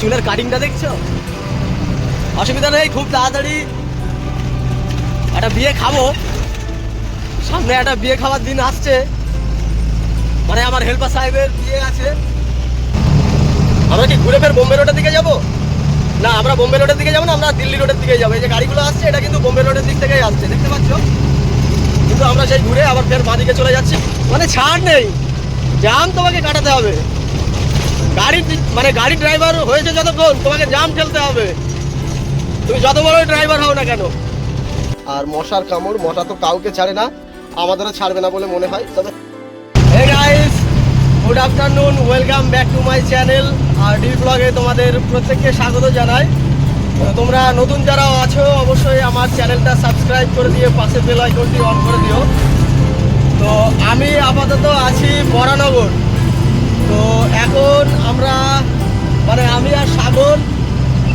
চুলের কাটিংটা দেখছ? অসুবিধা নেই, খুব তাড়াতাড়ি একটা বিয়ে খাব। সামনে একটা বিয়ে খাওয়ার দিন আসছে। মানে আমার হেল্পার সাহেবের বিয়ে আছে। আমরা কি ঘুরে ফের বোম্বে রোডের দিকে যাব? না, আমরা বোম্বে রোডের দিকে যাব না, আমরা দিল্লি রোডের দিকে যাব। এই যে গাড়িগুলো আসছে, এটা কিন্তু বোম্বে রোডের দিক থেকেই আসছে, দেখতে পাচ্ছ? কিন্তু আমরা সেই ঘুরে আবার ফের বাঁদিকে চলে যাচ্ছি। মানে ছাড় নেই। জাম তোমাকে কাটাতে হবে। গাড়ি মানে গাড়ি ড্রাইভার হয়েছে যতক্ষণ, তোমাকে জাম ঠেলতে হবে। তুমি যত বড় ড্রাইভার হও না কেন? আর মশার কামড়, মশা তো কাউকে ছাড়ে না, আমাদেরও ছাড়বে না বলে মনে হয়। তবে hey guys good afternoon welcome back to my channel R D ব্লগে তোমাদের প্রত্যেককে স্বাগত জানাই। তোমরা নতুন যারা আছো, অবশ্যই আমার চ্যানেলটা সাবস্ক্রাইব করে দিয়ে পাশে বেল আইকনটি অন করে দিও। তো আমি আপাতত আছি বরানগর। তো এখন আমরা মানে আমি আর সাগর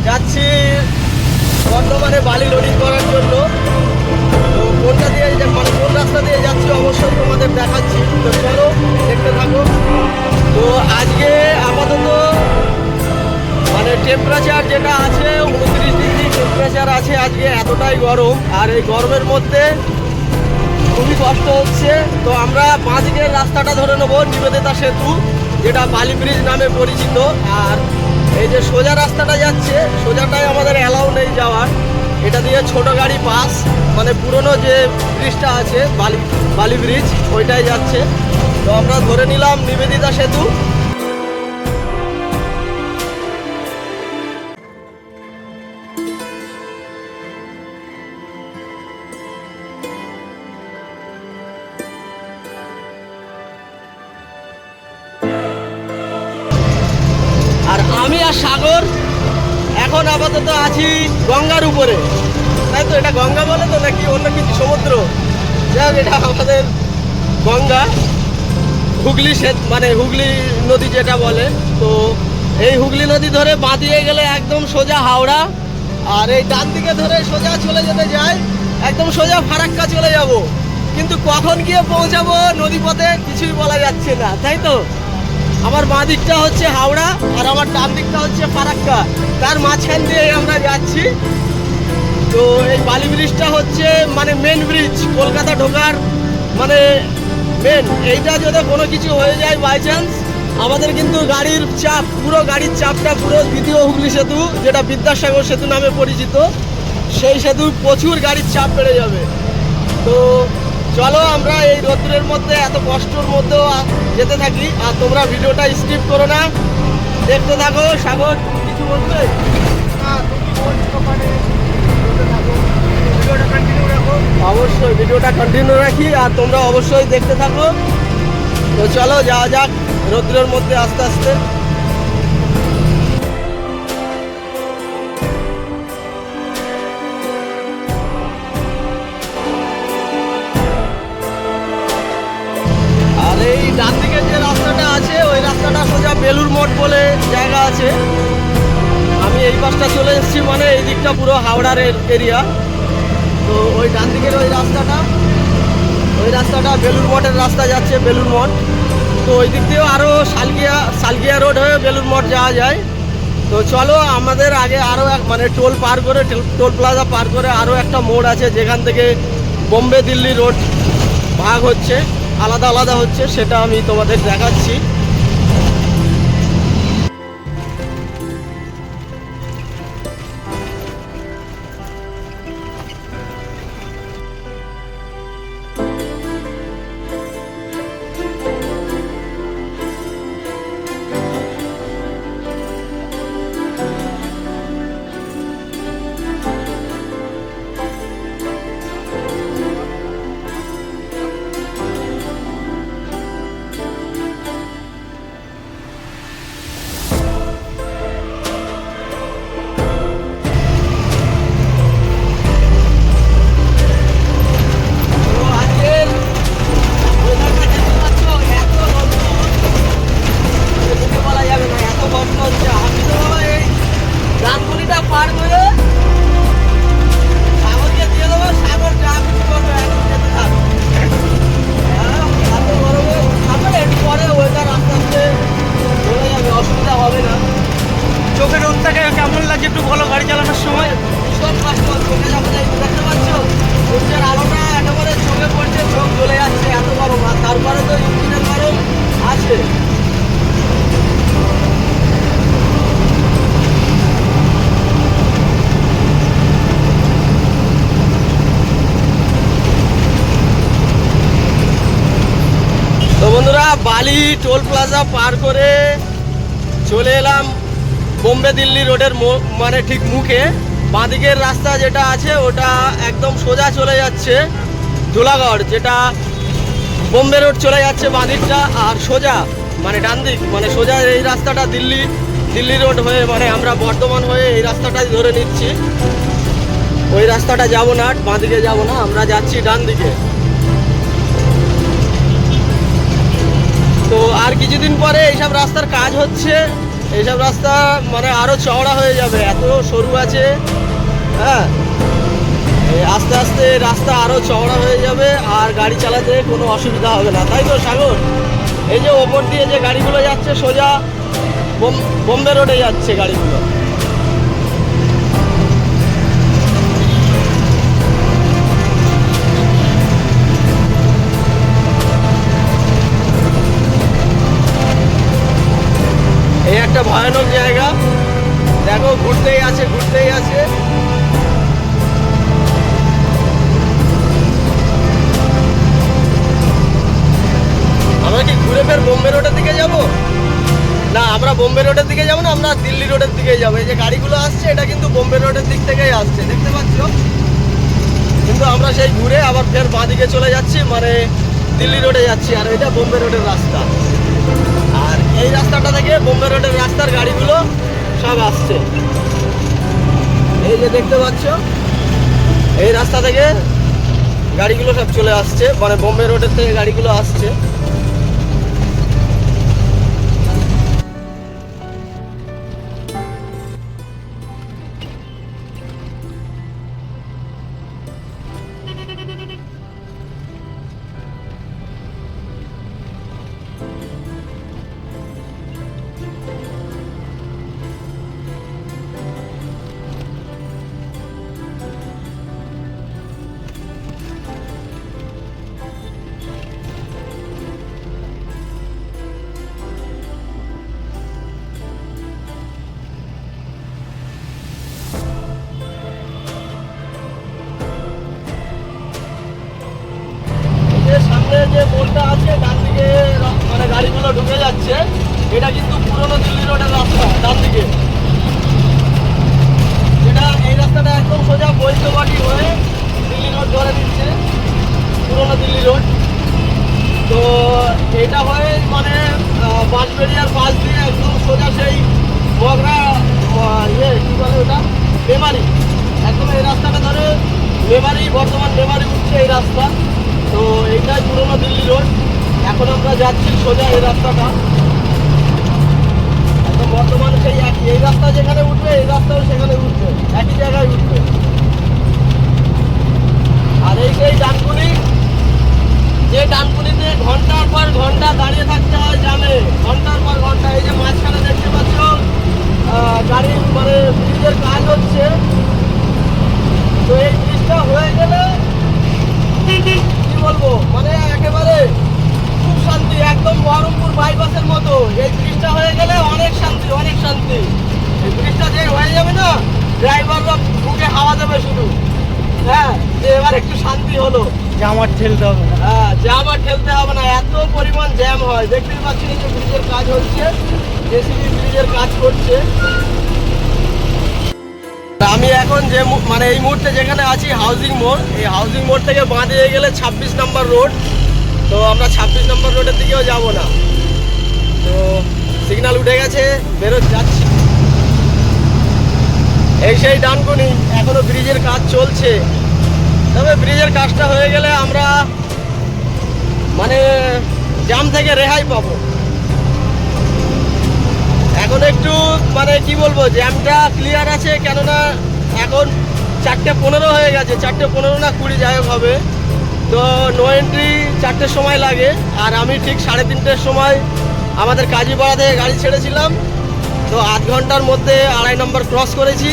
যাচ্ছি বর্ধমানে বালি লোডিং করার জন্য। তো কোনটা দিয়ে মানে কোন রাস্তা দিয়ে যাচ্ছি অবশ্যই তোমাদের দেখাচ্ছি। তো চলো, দেখতে থাকো। তো আজকে আপাতত মানে টেম্পারেচার যেটা আছে, উনত্রিশ ডিগ্রি টেম্পারেচার আছে আজকে, এতটাই গরম। আর এই গরমের মধ্যে খুবই কষ্ট হচ্ছে। তো আমরা বাঁদিকের রাস্তাটা ধরে নেব, নিবেদিতা সেতু। যেটা বালি ব্রিজ নামে পরিচিত, আর এই যে সোজা রাস্তাটা যাচ্ছে সোজাটাই আমাদের অ্যালাউ নেই যাওয়ার। এটা দিয়ে ছোট গাড়ি পাস মানে পুরনো যে ব্রিজটা আছে, বালি বালি ব্রিজ ওইটাই যাচ্ছে। তো আমরা ধরে নিলাম নিবেদিতা সেতু। আর সাগর। এখন আপাতত আছি গঙ্গার উপরে। তাই তো এটা গঙ্গা বলে তো নাকি অন্য কিছু সমুদ্র? যাই হোক, এটা আমাদের গঙ্গা। হুগলি সেত মানে হুগলি নদী যেটা বলে তো এই হুগলি নদী ধরে বাঁধিয়ে গেলে একদম সোজা হাওড়া আর এই ডান দিকে ধরে সোজা চলে যেতে যায় একদম সোজা ফারাক্কা চলে যাব। কিন্তু কখন গিয়ে পৌঁছাবো নদীপথে কিছুই বলা যাচ্ছে না তাই তো? আমার বাঁ দিকটা হচ্ছে হাওড়া আর আমার ডান দিকটা হচ্ছে ফারাক্কা। তার মাঝখান দিয়ে আমরা যাচ্ছি। তো এই বালি ব্রিজটা হচ্ছে মানে মেন ব্রিজ কলকাতা ঢোকার মানে মেন এইটা যদি কোনো কিছু হয়ে যায় বাই চান্স আমাদের কিন্তু গাড়ির চাপ, পুরো গাড়ির চাপটা পুরো দ্বিতীয় হুগলি সেতু, যেটা বিদ্যাসাগর সেতু নামে পরিচিত, সেই সেতু প্রচুর গাড়ির চাপ বেড়ে যাবে। তো চলো আমরা এই রোদ্রের মধ্যে, এত কষ্টর মধ্যেও যেতে থাকি। আর তোমরা ভিডিওটা স্কিপ করো না। দেখতে থাকো, সাগর, কিছু বলবে? অবশ্যই, ভিডিওটা কন্টিনিউ রাখি, আর তোমরা অবশ্যই দেখতে থাকো। তো চলো, যাওয়া যাক রৌদ্রের মধ্যে আস্তে আস্তে। বেলুর মঠ বলে জায়গা আছে। আমি এই পাশটা চলে এসেছি মানে এই দিকটা পুরো হাওড়ার এরিয়া। তো ওই ডান দিকের ওই রাস্তাটা ওই রাস্তাটা বেলুর মঠের রাস্তা যাচ্ছে বেলুর মঠ। তো ওই দিক দিয়েও আরও শালগিয়া শালগিয়া রোড হয়ে বেলুর মঠ যাওয়া যায়। তো চলো আমাদের আগে আরও এক মানে টোল পার করে, টোল প্লাজা পার করে আরও একটা মোড় আছে যেখান থেকে বোম্বে দিল্লি রোড ভাগ হচ্ছে, আলাদা আলাদা হচ্ছে, সেটা আমি তোমাদের দেখাচ্ছি। পার করে চলে এলাম বোম্বে দিল্লি রোডের মানে ঠিক মুখে। বাঁদিকের রাস্তা যেটা আছে, ওটা একদম সোজা চলে যাচ্ছে ধুলাগড়, যেটা বোম্বে রোড চলে যাচ্ছে বাঁদিকটা আর সোজা মানে ডান দিক মানে সোজা এই রাস্তাটা দিল্লি দিল্লি রোড হয়ে মানে আমরা বর্ধমান হয়ে এই রাস্তাটাই ধরে নিচ্ছি। ওই রাস্তাটা যাব না, বাঁদিকে যাব না, আমরা যাচ্ছি ডান দিকে তো আর কিছুদিন পরে এইসব রাস্তার কাজ হচ্ছে। এইসব রাস্তা মানে আরও চওড়া হয়ে যাবে, এত সরু আছে। হ্যাঁ? আস্তে আস্তে রাস্তা আরও চওড়া হয়ে যাবে, আর গাড়ি চালাতে কোনো অসুবিধা হবে না। তাই তো, সাগর? এই যে ওপর দিয়ে যে গাড়িগুলো যাচ্ছে সোজা বোম্বে রোডে যাচ্ছে গাড়িগুলো। এই একটা ভয়ানক জায়গা। দেখো, ঘুরতেই আছে ঘুরতেই আছে। আমরা কি ঘুরে ফের বোম্বে রোডের দিকে যাব? না, আমরা বোম্বে রোডের দিকে যাব না, আমরা দিল্লি রোডের দিকে যাব। এই যে গাড়িগুলো আসছে, এটা কিন্তু বোম্বে রোডের দিক থেকেই আসছে, দেখতে পাচ্ছ? কিন্তু আমরা সেই ঘুরে আবার ফের বাঁ দিকে চলে যাচ্ছি মানে দিল্লি রোডে যাচ্ছি, আর এটা বোম্বে রোডের রাস্তা। এই রাস্তাটা থেকে বোম্বে রোডের রাস্তার গাড়িগুলো সব আসছে। এই যে দেখতে পাচ্ছ, এই রাস্তা থেকে গাড়িগুলো সব চলে আসছে মানে বোম্বে রোডের থেকে গাড়িগুলো আসছে। ঢুকে যাচ্ছে এটা কিন্তু পুরনো দিল্লি রোডের রাস্তা ডান দিকে। যেটা এই রাস্তাটা একদম সোজা বৈদ্যবাটি হয়ে দিল্লি রোড ধরে দিচ্ছে পুরনো দিল্লি রোড। তো এটা হয়ে মানে বাঁশবেড়িয়ার পাশ দিয়ে একদম সোজা সেই আহ, ইয়ে কী বলে ওটা? মেমারি একদম এই রাস্তাটা ধরে মেমারি বর্তমান মেমারি উঠছে এই রাস্তা। তো এইটাই পুরোনো দিল্লি রোড। এখন আমরা যাচ্ছি সোজা এই রাস্তাটা। এখন বর্তমানে সেই একই। এই রাস্তা যেখানে উঠবে, এই রাস্তাও সেখানে উঠবে। একই জায়গায় উঠবে। আর এই সেই ডানকুনি, যে ডানকুনিতে ঘণ্টার পর ঘণ্টা দাঁড়িয়ে থাকতে হয় জানে ঘণ্টার পর ঘণ্টা, এই যে মাঝখানে দেখতে পাচ্ছ গাড়ির মানে ব্রিজের কাজ হচ্ছে। তো এই ব্রিজটা হয়ে গেলে কি বলব? মানে একেবারে শান্তি একদম বহরমপুর বাইপাসের মতো। এই ব্রিজটা হয়ে গেলে অনেক শান্তি অনেক শান্তি। এই ব্রিজটা যে হয়ে যাবে না ড্রাইভাররা বুকে হাওয়া দেবে শুধু। হ্যাঁ যে এবার একটু শান্তি হলো। জামার ঠেলতে হবে হ্যাঁ জ্যাম আর ঠেলতে হবে না এত পরিমাণ জ্যাম হয়। দেখতেই পাচ্ছি যে ব্রিজের কাজ হচ্ছে জেসিবি ব্রিজের কাজ করছে। আমি এখন যে মানে এই মুহূর্তে যেখানে আছি হাউজিং মোড় এই হাউজিং মোড় থেকে বাঁ দিয়ে গেলে ছাব্বিশ নম্বর রোড তো আমরা ছাব্বিশ নম্বর রোডের দিকেও যাব না। তো সিগন্যাল উঠে গেছে বেরো যাচ্ছি। এই সেই ডানকুনি, এখনও ব্রিজের কাজ চলছে। তবে ব্রিজের কাজটা হয়ে গেলে আমরা মানে জাম থেকে রেহাই পাবো। এখন একটু মানে কি বলব জ্যামটা ক্লিয়ার আছে, কেননা এখন চারটে পনেরো হয়ে গেছে, চারটে পনেরো না কুড়ি, যাই হবে। তো নো এন্ট্রি চারটের সময় লাগে, আর আমি ঠিক সাড়ে তিনটের সময় আমাদের কাজীপাড়া থেকে গাড়ি ছেড়েছিলাম। তো আধ ঘণ্টার মধ্যে আড়াই নম্বর ক্রস করেছি,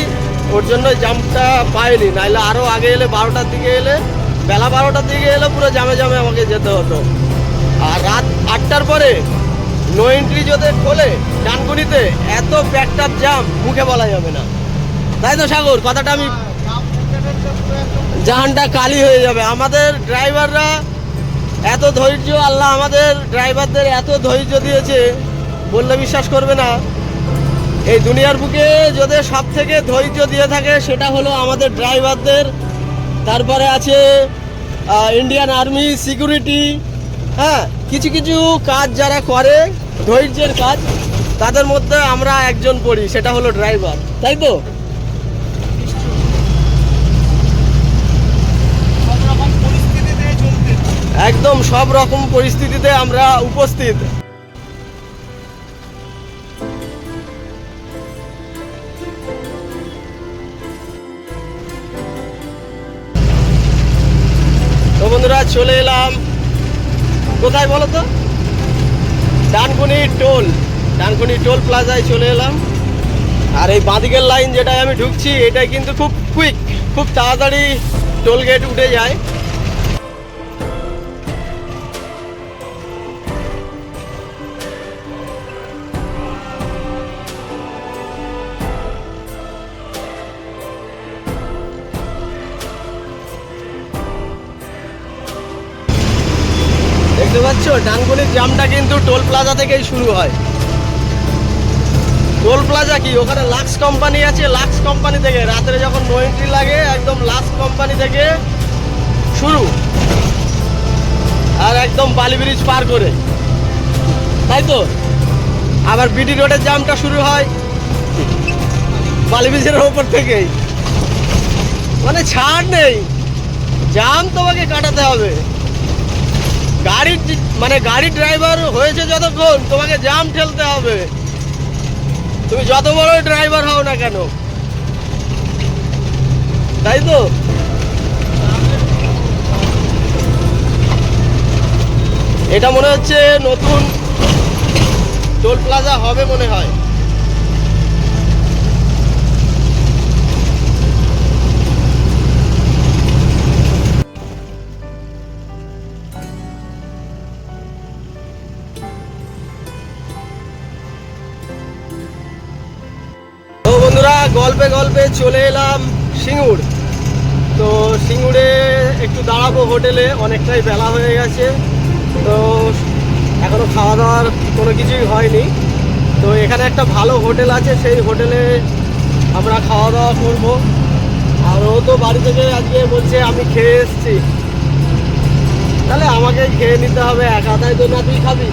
ওর জন্য জামটা পাইনি, নাইলে আরও আগে এলে বারোটার দিকে এলে, বেলা বারোটার দিকে এলে পুরো জামে জামে আমাকে যেতে হতো। আর রাত আটটার পরে নো এন্ট্রি যদি খোলে ডানকুনিতে, এত প্যাকটার জাম মুখে বলা যাবে না। তাই তো সাগর, কথাটা আমি জাহানটা কালি হয়ে যাবে। আমাদের ড্রাইভাররা এত ধৈর্য, আল্লাহ আমাদের ড্রাইভারদের এত ধৈর্য দিয়েছে, বললে বিশ্বাস করবে না। এই দুনিয়ার বুকে যদি সব থেকে ধৈর্য দিয়ে থাকে, সেটা হলো আমাদের ড্রাইভারদের। তারপরে আছে ইন্ডিয়ান আর্মি সিকিউরিটি হ্যাঁ কিছু কিছু কাজ যারা করে, ধৈর্যের কাজ, তাদের মধ্যে আমরা একজন পড়ি, সেটা হলো ড্রাইভার। তাই তো? একদম সব রকম পরিস্থিতিতে আমরা উপস্থিত। বন্ধুরা, চলে এলাম। কোথায় বলো তো? ডানকুনি টোল। ডানকুনি টোল প্লাজায় চলে এলাম। আর এই বাঁদিকের লাইন যেটায় আমি ঢুকছি, এটাই কিন্তু খুব কুইক খুব তাড়াতাড়ি টোল গেট উঠে যায়। দেখতে পাচ্ছ ডানকুনির জামটা কিন্তু টোল প্লাজা থেকেই শুরু হয়। টোল প্লাজা কি? ওখানে লাক্স কোম্পানি আছে, লাক্স কোম্পানি থেকে। রাত্রে যখন নো এন্ট্রি লাগে, একদম লাক্স কোম্পানি থেকে শুরু। আর একদম বালি ব্রিজ পার করে। তাই তো? আবার বিডি রোডের জামটা শুরু হয়। বালি ব্রিজের ওপর থেকেই। মানে ছাড় নেই। জাম তোমাকে কাটাতে হবে। গাড়ির মানে গাড়ির ড্রাইভার হয়েছে যতক্ষণ, তোমাকে জাম ঠেলতে হবে। তুমি যত বড় ড্রাইভার হও না কেন? তাই তো? এটা মনে হচ্ছে নতুন টোল প্লাজা হবে মনে হয়। গল্পে গল্পে চলে এলাম সিঙ্গুর। তো সিঙ্গুরে একটু দাঁড়াবো হোটেলে, অনেকটাই বেলা হয়ে গেছে। তো এখনও খাওয়া দাওয়ার কোনো কিছুই হয়নি। তো এখানে একটা ভালো হোটেল আছে, সেই হোটেলে আমরা খাওয়া দাওয়া করব। আর ও তো বাড়ি থেকে আজকে বলছে আমি খেয়ে এসছি। তাহলে আমাকে খেয়ে নিতে হবে, একা তাই তো না তুই খাবি?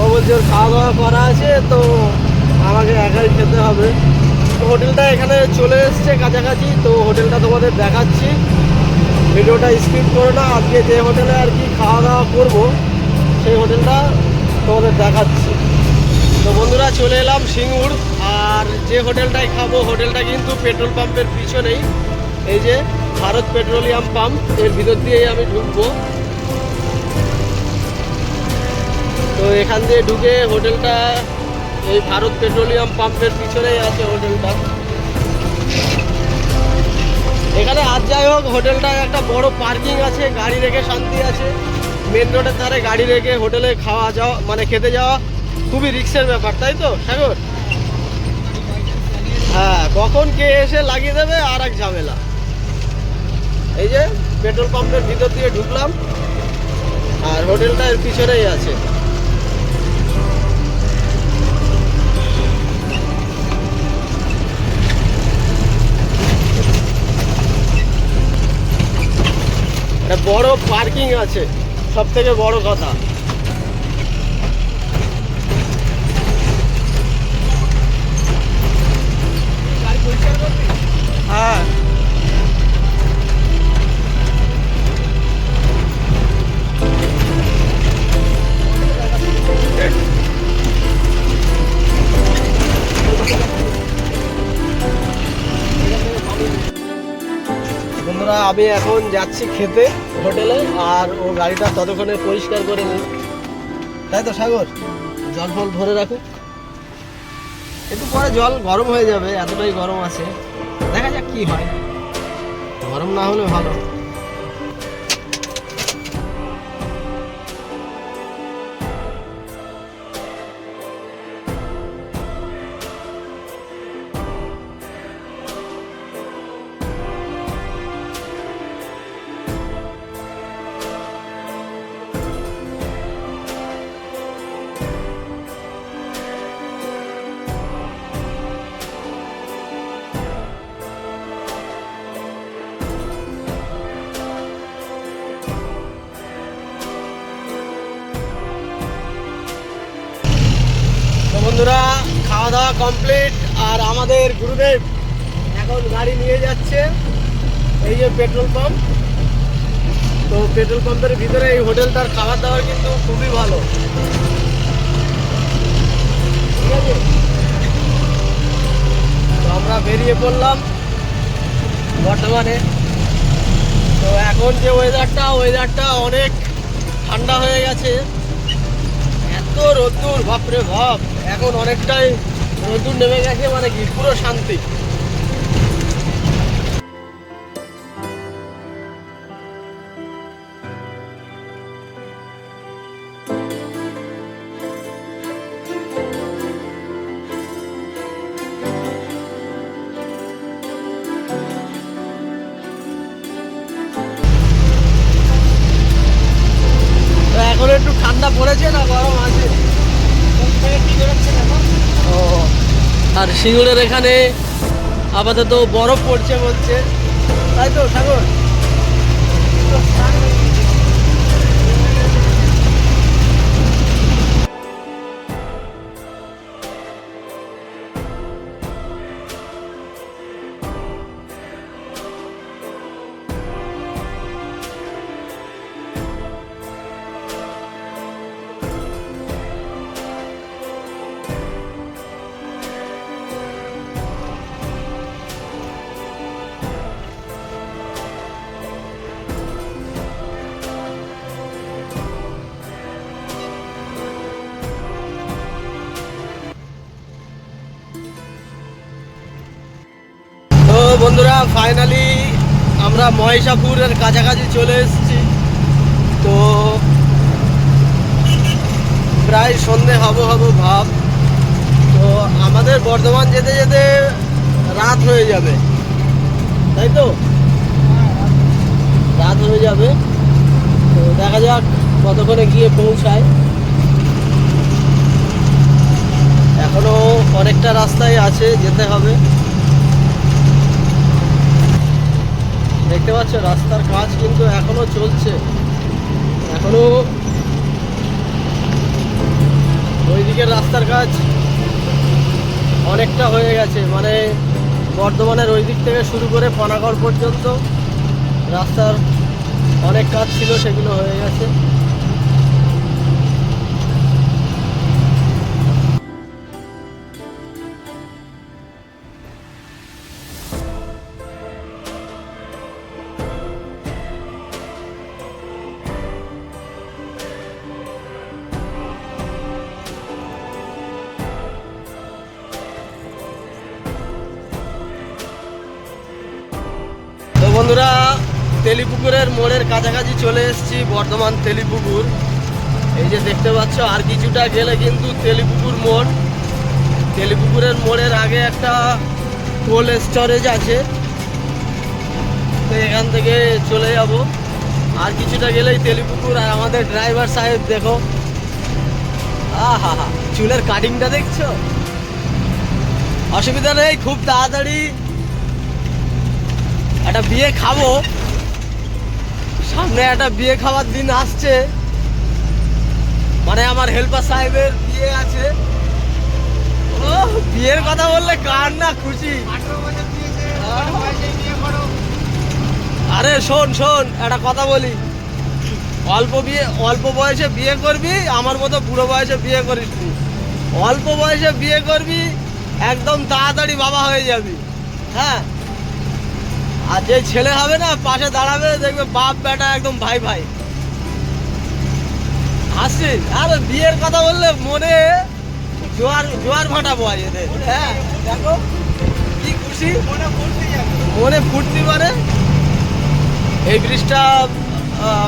ও বলছে ওর খাওয়া দাওয়া করা আছে, তো আমাকে একাই খেতে হবে। তো হোটেলটা এখানে চলে এসছে কাছাকাছি, তো হোটেলটা তোমাদের দেখাচ্ছি। ভিডিওটা স্কিপ করো না, আজকে যে হোটেলে আর কি খাওয়া দাওয়া করব, সেই হোটেলটা তোমাদের দেখাচ্ছি। তো বন্ধুরা, চলে এলাম সিঙ্গুর, আর যে হোটেলটায় খাব, হোটেলটা কিন্তু পেট্রোল পাম্পের পিছনেই। এই যে ভারত পেট্রোলিয়াম পাম্প, এর ভিতর দিয়েই আমি ঢুকবো। তো এখান দিয়ে ঢুকে হোটেলটা এই ভারত পেট্রোলিয়াম পাম্পের পিছনেই আছে হোটেলটা। এখানে আজ যাই হোক, হোটেলটায় একটা বড় পার্কিং আছে, গাড়ি রেখে শান্তি আছে। মেন রোডের ধারে গাড়ি রেখে হোটেলে খাওয়া যাওয়া মানে খেতে যাওয়া খুবই রিক্সের ব্যাপার, তাই তো, সাগর? হ্যাঁ কখন কে এসে লাগিয়ে দেবে আর এক ঝামেলা। এই যে, পেট্রোল পাম্পের ভিতর দিয়ে ঢুকলাম, আর হোটেলটা এর পিছনেই আছে। বড় পার্কিং আছে সব থেকে বড় কথা। হ্যাঁ। বন্ধুরা, আমি এখন যাচ্ছি খেতে হোটেলে, আর ও গাড়িটা ততক্ষণে পরিষ্কার করে নিই। তাই তো, সাগর? জল ফল ভরে রাখো। একটু পরে জল গরম হয়ে যাবে, এতটাই গরম আছে। দেখা যাক কি হয়। গরম না হলে ভালো। কমপ্লিট আর আমাদের গুরুদেব এখন গাড়ি নিয়ে যাচ্ছে, এই যে পেট্রোল পাম্প তো পেট্রোল পাম্পের ভিতরে এই হোটেলটার খাবার দাবার কিন্তু খুবই ভালো। ঠিক আছে? তো আমরা বেরিয়ে পড়লাম বর্তমানে তো এখন যে ওয়েদারটা ওয়েদারটা অনেক ঠান্ডা হয়ে গেছে। এত রোদ্দুর, বাপরে বাপ, এখন অনেকটাই রোদ্দুর নেমে গেছে মানে কি? পুরো শান্তি। এখন একটু ঠান্ডা পড়েছে না গরম আছে? ও আর সিঙ্গুরের এখানে আপাতত বরফ পড়ছে বলছে। তাই তো সাগর? আমরা মহেশাপুরের কাছাকাছি চলে এসেছি। তো প্রায় সন্ধে হব হব ভাব। তো আমাদের বর্ধমান যেতে যেতে রাত হয়ে যাবে। তাই তো? রাত হয়ে যাবে। তো দেখা যাক কতক্ষণে গিয়ে পৌঁছায়। এখনও অনেকটা রাস্তায় আছে, যেতে হবে। দেখতে পাচ্ছ, রাস্তার কাজ কিন্তু এখনও চলছে। এখনও ওই দিকের রাস্তার কাজ অনেকটা হয়ে গেছে। মানে বর্ধমানের ওই দিক থেকে শুরু করে পানাগড় পর্যন্ত রাস্তার অনেক কাজ ছিল, সেগুলো হয়ে গেছে। তেলিপুকুরের মোড়ের কাছাকাছি চলে এসেছি, বর্ধমান তেলিপুকুর। এই যে দেখতে পাচ্ছ, আর কিছুটা গেলে কিন্তু তেলিপুকুর মোড়। তেলিপুকুরের মোড়ের আগে একটা কোল্ড স্টোরেজ আছে। তো এখান থেকে চলে যাব। আর কিছুটা গেলেই তেলিপুকুর, আর আমাদের ড্রাইভার সাহেব দেখো। আহা হা চুলের কাটিংটা দেখছ? অসুবিধা নেই, খুব তাড়াতাড়ি একটা বিয়ে খাব। সামনে একটা বিয়ে খাওয়ার দিন আসছে। মানে আমার হেল্পার সাহেবের বিয়ে আছে। ও, বিয়ের কথা বললে কার না খুশি। আরে শোন শোন, একটা কথা বলি। অল্প বিয়ে, অল্প বয়সে বিয়ে করবি, আমার মতো বুড়ো বয়সে বিয়ে করিস নি। অল্প বয়সে বিয়ে করবি, একদম তাড়াতাড়ি বাবা হয়ে যাবি। হ্যাঁ? আর যে ছেলে হবে না, পাশে দাঁড়াবে, দেখবে বাপ বেটা একদম ভাই ভাই। হাসছিস আর বিয়ের কথা বললে মনে জোয়ার জোয়ার ভাটা বয় এদের হ্যাঁ? দেখো, কি খুশি। মনে ফুর্তি মানে এই ব্রিজটা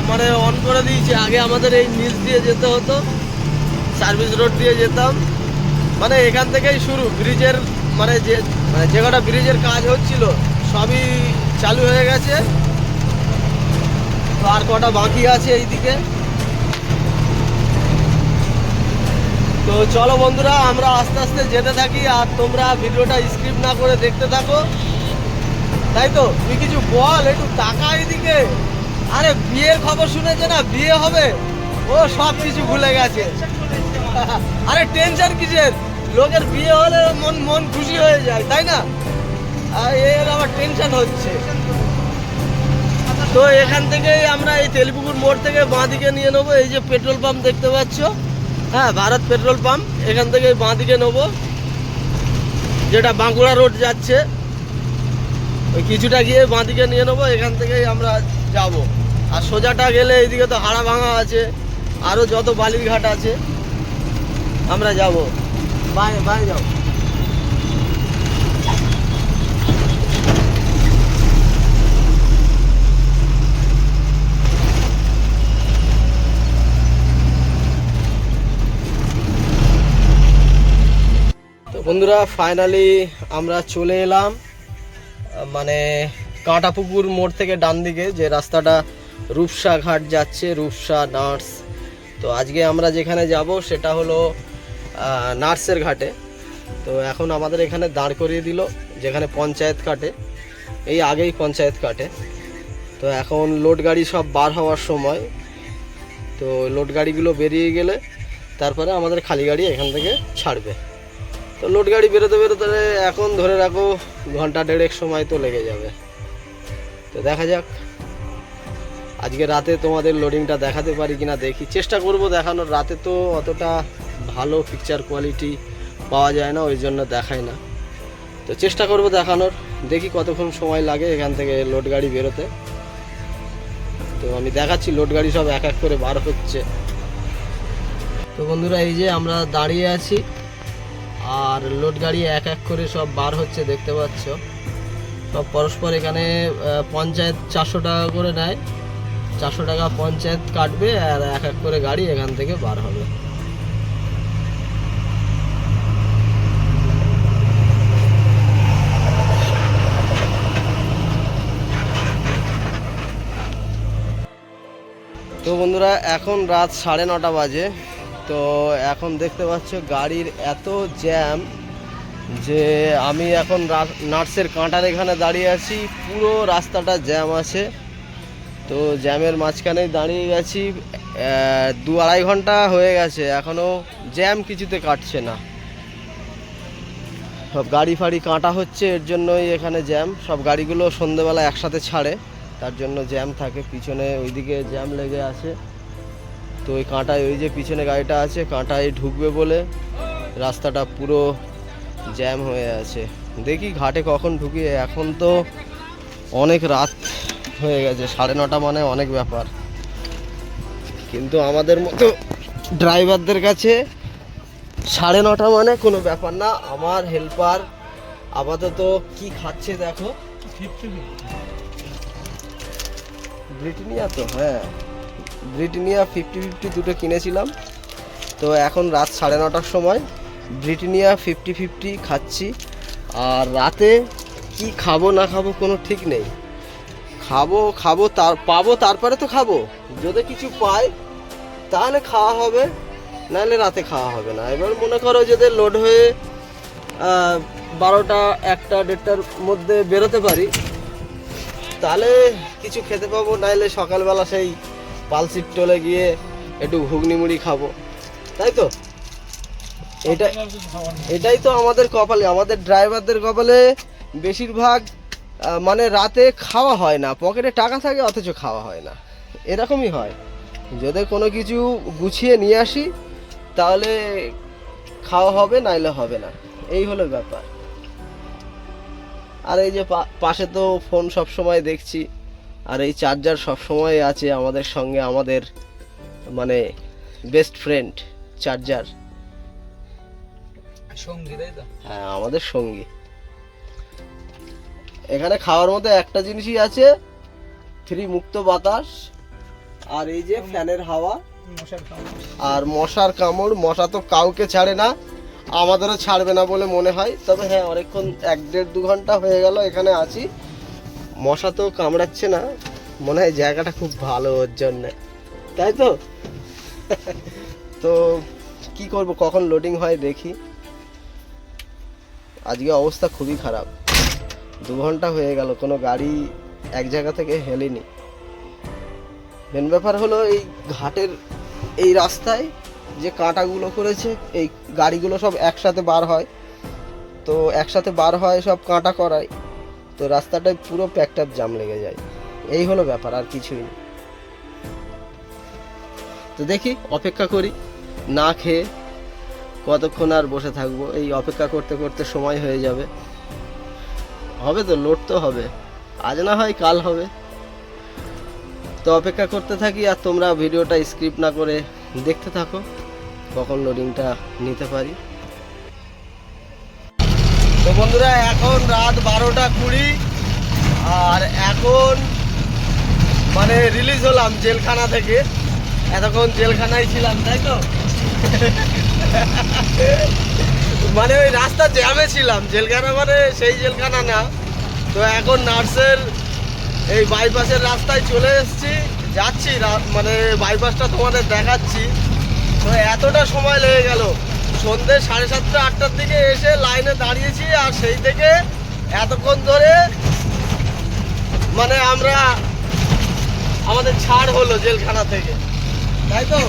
মানে অন করে দিয়েছে। আগে আমাদের এই নিচ দিয়ে যেতে হতো। সার্ভিস রোড দিয়ে যেতাম। মানে এখান থেকেই শুরু। ব্রিজের মানে যে মানে যে কটা ব্রিজের কাজ হচ্ছিল, সবই চালু হয়ে গেছে। আর কটা বাকি আছে এইদিকে। তো চলো বন্ধুরা, আমরা আস্তে আস্তে যেতে থাকি আর তোমরা ভিডিওটা স্ক্রিপ্ট না করে দেখতে থাকো। তাই তো? তুই কিছু বল, একটু টাকা এদিকে আরে, বিয়ের খবর শুনেছে না? বিয়ে হবে? ও, সব কিছু ভুলে গেছে। আরে, টেনশন কিসের? লোকের বিয়ে হলে মন মন খুশি হয়ে যায়, তাই না? এর আবার টেনশন হচ্ছে। তো এখান থেকেই আমরা এই তেলপুকুর মোড় থেকে বাঁ দিকে নিয়ে নেব। এই যে পেট্রোল পাম্প দেখতে পাচ্ছ হ্যাঁ ভারত পেট্রোল পাম্প। এখান থেকে বাঁ দিকে নেব। যেটা বাঁকুড়া রোড যাচ্ছে, ওই কিছুটা গিয়ে বাঁ দিকে নিয়ে নেব। এখান থেকেই আমরা যাব। আর সোজাটা গেলে এইদিকে তো হাড়া ভাঙা আছে আরও যত বালির ঘাট আছে, আমরা যাব। বাই বাই যাও। বন্ধুরা ফাইনালি আমরা চলে এলাম মানে কাঁটাপুকুর মোড় থেকে ডান দিকে, যে রাস্তাটা রূপসা ঘাট যাচ্ছে, রূপসা নার্স। তো আজকে আমরা যেখানে যাব, সেটা হলো নার্সের ঘাটে। তো এখন আমাদের এখানে দাঁড় করিয়ে দিল, যেখানে পঞ্চায়েত কাটে। এই আগেই পঞ্চায়েত কাটে। তো এখন লোড গাড়ি সব বার হওয়ার সময়। তো লোড গাড়িগুলো বেরিয়ে গেলে, তারপরে আমাদের খালি গাড়ি এখান থেকে ছাড়বে। তো লোড গাড়ি বেরোতে বেরোতে এখন ধরে রাখো ঘণ্টা দেড়েক সময় তো লেগে যাবে। তো দেখা যাক। আজকে রাতে তোমাদের লোডিংটা দেখাতে পারি কিনা দেখি। চেষ্টা করব দেখানোর। রাতে তো অতটা ভালো পিকচার কোয়ালিটি পাওয়া যায় না, ওই জন্য দেখাই না। তো চেষ্টা করব দেখানোর। দেখি কতক্ষণ সময় লাগে এখান থেকে লোড গাড়ি বেরোতে। তো আমি দেখাচ্ছি লোড গাড়ি সব এক এক করে বার হচ্ছে। তো বন্ধুরা, এই যে আমরা দাঁড়িয়ে আছি। আর লোড গাড়ি এক এক করে সব বার হচ্ছে, দেখতে পাচ্ছ। সব পরস্পর এখানে পঞ্চায়েত চারশো টাকা করে নেয়। চারশো টাকা পঞ্চায়েত কাটবে আর এক এক করে গাড়ি এখান থেকে বার হবে। তো বন্ধুরা, এখন রাত সাড়ে নটা বাজে। তো এখন দেখতে পাচ্ছ গাড়ির এত জ্যাম যে আমি এখন নার্সের কাঁটার এখানে দাঁড়িয়ে আছি, পুরো রাস্তাটা জ্যাম আছে। তো জ্যামের মাঝখানেই দাঁড়িয়ে গেছি দু আড়াই ঘণ্টা হয়ে গেছে, এখনও জ্যাম কিছুতে কাটছে না। সব গাড়ি ফাড়ি কাঁটা হচ্ছে, এর জন্যই এখানে জ্যাম। সব গাড়িগুলো সন্ধেবেলা একসাথে ছাড়ে, তার জন্য জ্যাম থাকে, পিছনে ওইদিকে জ্যাম লেগে আছে। তো ওই কাঁটায়, ওই যে পিছনে গাড়িটা আছে, কাঁটায় ঢুকবে বলে রাস্তাটা পুরো জ্যাম হয়ে আছে। দেখি ঘাটে কখন ঢুকি, এখন তো অনেক রাত হয়ে গেছে, সাড়ে নটা মানে অনেক ব্যাপার। কিন্তু আমাদের মতো ড্রাইভারদের কাছে সাড়ে নটা মানে কোনো ব্যাপার না। আমার হেল্পার আপাতত কি খাচ্ছে দেখো। ব্রিটানিয়া তো হ্যাঁ। ব্রিটানিয়া ফিফটি ফিফটি দুটো কিনেছিলাম। তো এখন রাত সাড়ে নটার সময়। ব্রিটানিয়া ফিফটি ফিফটি খাচ্ছি। আর রাতে কি খাব না খাব কোনো ঠিক নেই। খাব খাব, তার, পাবো, তারপরে তো খাব। যদি কিছু পাই, তাহলে খাওয়া হবে। নাহলে রাতে খাওয়া হবে না। এবার মনে করো যদি লোড হয়ে বারোটা, একটা, দেড়টার মধ্যে বেরোতে পারি, তাহলে কিছু খেতে পাবো। নাইলে সকালবেলা সেই পালসিট টলে গিয়ে একটু ঘুগনি মুড়ি খাব। তাই তো? এটা এটাই তো আমাদের কপালে। আমাদের ড্রাইভারদের কপালে বেশিরভাগ মানে রাতে খাওয়া হয় না। পকেটে টাকা থাকে, অথচ খাওয়া হয় না। এরকমই হয়। যদি কোনো কিছু গুছিয়ে নিয়ে আসি, তাহলে খাওয়া হবে, নাইলে হবে না। এই হলো ব্যাপার। আর এই যে পাশে তো ফোন সব সময় দেখছি। আর এই চার্জার সব সময় আছে আমাদের সঙ্গে আমাদের মানে বেস্ট ফ্রেন্ড চার্জার। হ্যাঁ আমাদের সঙ্গী। এখানে খাওয়ার মধ্যে একটা জিনিসই আছে ফ্রি মুক্ত বাতাস আর এই যে ফ্যানের হাওয়া। আর মশার কামড় মশা তো কাউকে ছাড়ে না আমাদেরও ছাড়বে না বলে মনে হয়। তবে হ্যাঁ অনেকক্ষণ এক দেড় দু ঘণ্টা হয়ে গেল এখানে আছি। মশা তো কামড়াচ্ছে না, মনে হয় জায়গাটা খুব ভালো ওর জন্যে। তাই তো? তো কি করব, কখন লোডিং হয় দেখি। আজকে অবস্থা খুবই খারাপ। দু ঘণ্টা হয়ে গেল, কোনো গাড়ি এক জায়গা থেকে হেলেনি। মেন ব্যাপার হলো এই ঘাটের এই রাস্তায় যে কাঁটাগুলো করেছে, এই গাড়িগুলো সব একসাথে বার হয়। তো একসাথে বার হয় সব কাঁটা করায়। তো রাস্তাটায় পুরো প্যাকটাপ জাম লেগে যায়। এই হলো ব্যাপার, আর কিছুই না। তো দেখি, অপেক্ষা করি, না খেয়ে কতক্ষণ আর বসে থাকব। এই অপেক্ষা করতে করতে সময় হয়ে যাবে। হবে তো, লোড তো হবে। আজ না হয় কাল হবে। তো অপেক্ষা করতে থাকি, আর তোমরা ভিডিওটা স্ক্রিপ্ট না করে দেখতে থাকো। কখন লোডিংটা নিতে পারি। তো বন্ধুরা, এখন রাত বারোটা কুড়ি, আর এখন মানে রিলিজ হলাম জেলখানা থেকে। এতক্ষণ জেলখানায় ছিলাম, তাই তো? মানে ওই রাস্তা জ্যামে ছিলাম। জেলখানা মানে সেই জেলখানা না। তো এখন নার্সের এই বাইপাসের রাস্তায় চলে এসেছি। যাচ্ছি মানে বাইপাসটা তোমাদের দেখাচ্ছি। তো এতটা সময় লেগে গেল। সন্ধ্যে সাড়ে সাতটা আটটার দিকে এসে লাইনে দাঁড়িয়েছি আর সেই থেকে এতক্ষণ ধরে মানে আমরা আমাদের ছাড় হলো জেলখানা থেকে। তাই তো?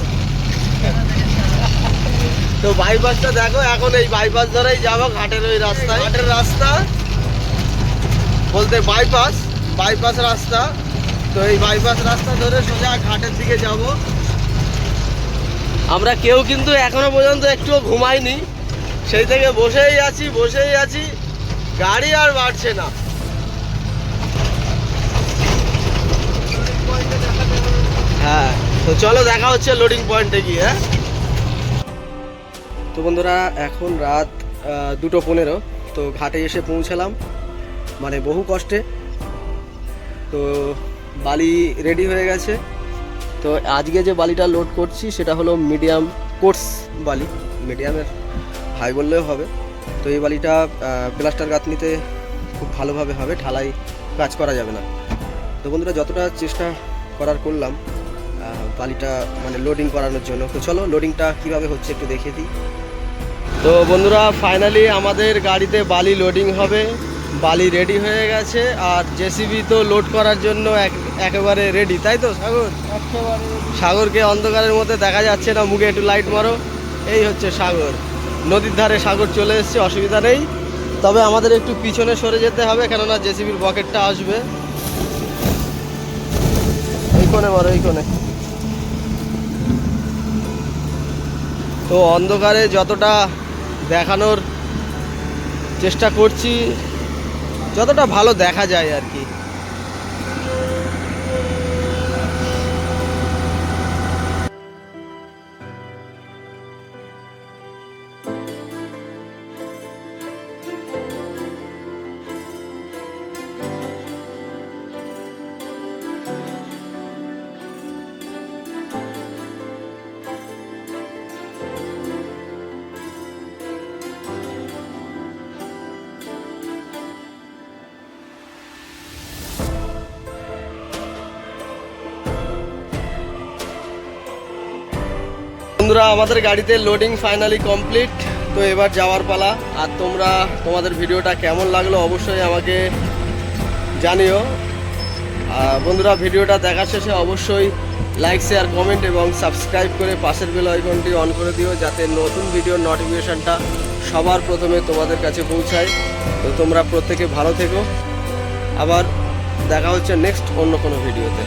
তো বাইপাসটা দেখো এখন এই বাইপাস ধরেই যাব ঘাটের ওই রাস্তায়। ঘাটের রাস্তা। বলতে বাইপাস বাইপাস রাস্তা। তো এই বাইপাস রাস্তা ধরে সোজা ঘাটের দিকে যাব। আমরা কেউ কিন্তু এখনও পর্যন্ত একটুও ঘুমাইনি। সেই থেকে বসেই আছি বসেই আছি। গাড়ি আর বাড়ছে না। হ্যাঁ তো চলো দেখা হচ্ছে লোডিং পয়েন্টে গিয়ে হ্যাঁ? তো বন্ধুরা, এখন রাত দুটো পনেরো। তো ঘাটে এসে পৌঁছালাম মানে বহু কষ্টে। তো বালি রেডি হয়ে গেছে। তো আজকে যে বালিটা লোড করছি, সেটা হলো মিডিয়াম কোর্স বালি। মিডিয়ামের হাই বললেও হবে। তো এই বালিটা প্লাস্টার গাঁথনিতে খুব ভালোভাবে হবে, ঢালাই কাজ করা যাবে না। তো বন্ধুরা, যতটা চেষ্টা করার করলাম বালিটা মানে লোডিং করানোর জন্য। তো চলো লোডিংটা কীভাবে হচ্ছে একটু দেখিয়ে দিই। তো বন্ধুরা ফাইনালি আমাদের গাড়িতে বালি লোডিং হবে। বালি রেডি হয়ে গেছে আর জেসিবি তো লোড করার জন্য এক- একেবারে রেডি তাই তো সাগর? সাগরকে অন্ধকারের মধ্যে দেখা যাচ্ছে না মুখে একটু লাইট মারো। এই হচ্ছে সাগর। নদীর ধারে সাগর চলে এসছে অসুবিধা নেই। তবে আমাদের একটু পিছনে সরে যেতে হবে কেননা জেসিবির বকেটটা আসবে। এই কোণে মারো এই কোণে। তো অন্ধকারে যতটা দেখানোর চেষ্টা করছি যতটা ভালো দেখা যায় আর কি। বন্ধুরা, আমাদের গাড়িতে লোডিং ফাইনালি কমপ্লিট তো এবার যাওয়ার পালা। আর তোমরা, তোমাদের ভিডিওটা কেমন লাগল অবশ্যই আমাকে জানিও। বন্ধুরা, ভিডিওটা দেখার শেষে অবশ্যই লাইক শেয়ার কমেন্ট এবং সাবস্ক্রাইব করে পাশের বেল আইকনটি অন করে দিও, যাতে নতুন ভিডিওর নোটিফিকেশনটা সবার প্রথমে তোমাদের কাছে পৌঁছায়। তো তোমরা প্রত্যেকে ভালো থেকো। আবার দেখা হচ্ছে নেক্সট অন্য কোনো ভিডিওতে